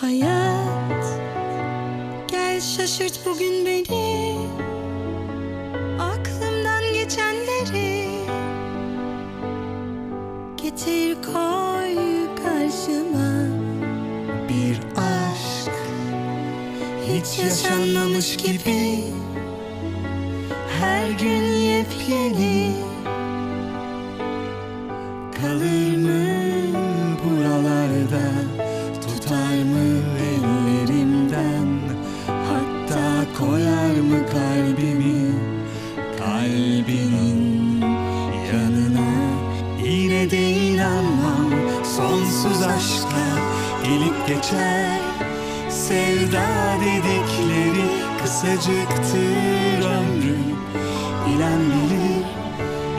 Hayat Gel şaşırt bugün beni. Aklımdan geçenleri Getir koy karşıma. Bir aşk Hiç yaşanmamış gibi. Her gün yepyeni. Kalır mı Sonsuz aşka gelip geçer. Sevda dedikleri kısacıktır ömrü Bilen bilir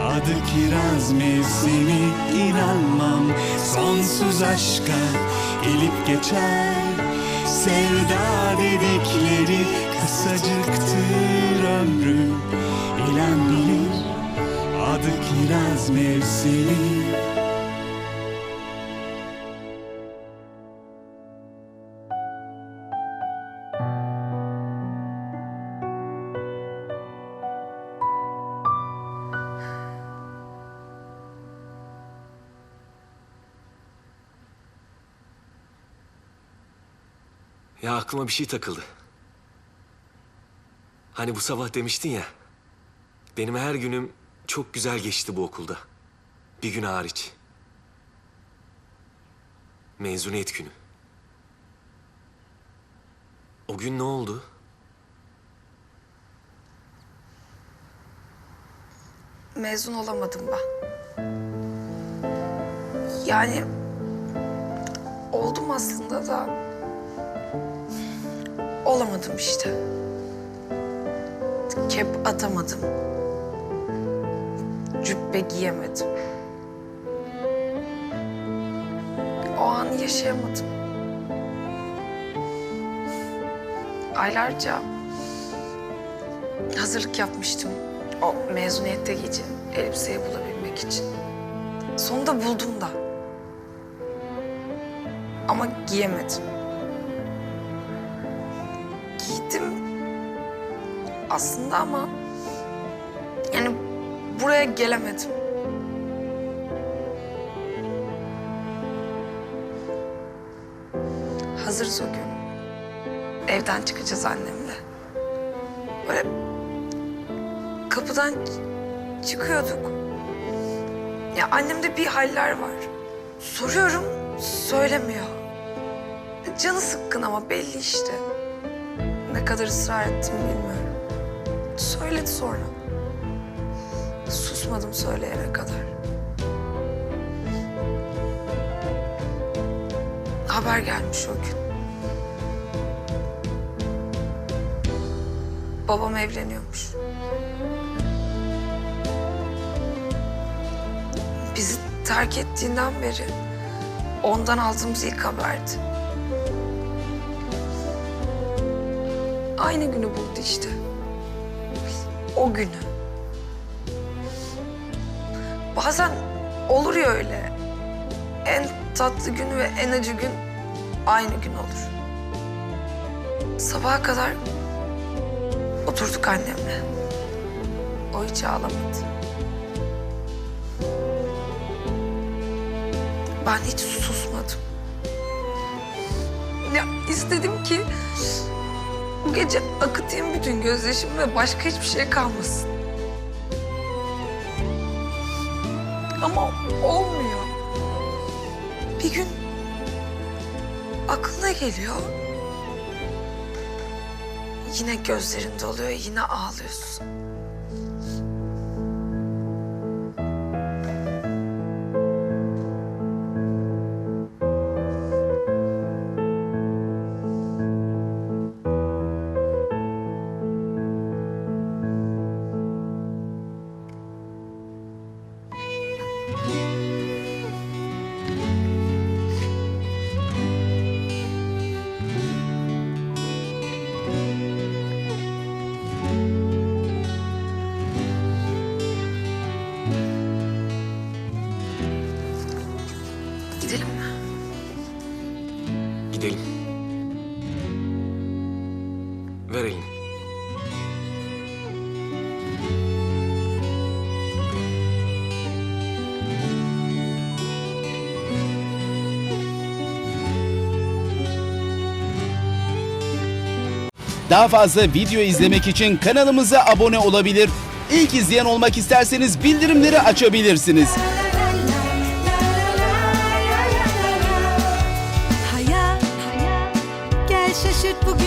Adı kiraz mevsimi inanmam. Sonsuz aşka gelip geçer. Sevda dedikleri kısacıktır ömrü Bilen bilir Adı kiraz mevsimi Ya aklıma bir şey takıldı. Hani bu sabah demiştin ya. Benim her günüm çok güzel geçti bu okulda. Bir gün hariç. Mezuniyet günü. O gün ne oldu? mezun olamadım ben. Yani oldum aslında da olamadım işte. Kep atamadım. Cübbe giyemedim. O anı yaşayamadım. Aylarca hazırlık yapmıştım. O mezuniyette gece elbiseyi bulabilmek için. Sonunda buldum da. Ama giyemedim. Aslında ama yani buraya gelemedim. Hazırız o gün. Evden çıkacağız annemle. Böyle kapıdan çıkıyorduk. Ya annemde bir haller var. Soruyorum, söylemiyor. Canı sıkkın ama belli işte. Ne kadar ısrar ettim bilmiyorum. Söyledi sonra. Susmadım söyleyene kadar. Haber gelmiş o gün. Babam evleniyormuş. Bizi terk ettiğinden beri ondan aldığımız ilk haberdi. Aynı günü buldu işte. O günü. Bazen olur ya öyle. En tatlı gün ve en acı gün aynı gün olur. Sabaha kadar oturduk annemle. O hiç ağlamadı. Ben hiç susmadım. Ya istedim ki bu gece akıtayım bütün gözyaşımı ve başka hiçbir şey kalmasın. Ama olmuyor. Bir gün aklına geliyor. Yine gözlerin doluyor, yine ağlıyorsun. Gidelim mi? Gidelim. Ver elini. Daha fazla video izlemek için kanalımıza abone olabilir. İlk izleyen olmak isterseniz bildirimleri açabilirsiniz. Hayat, gel şaşırt bugün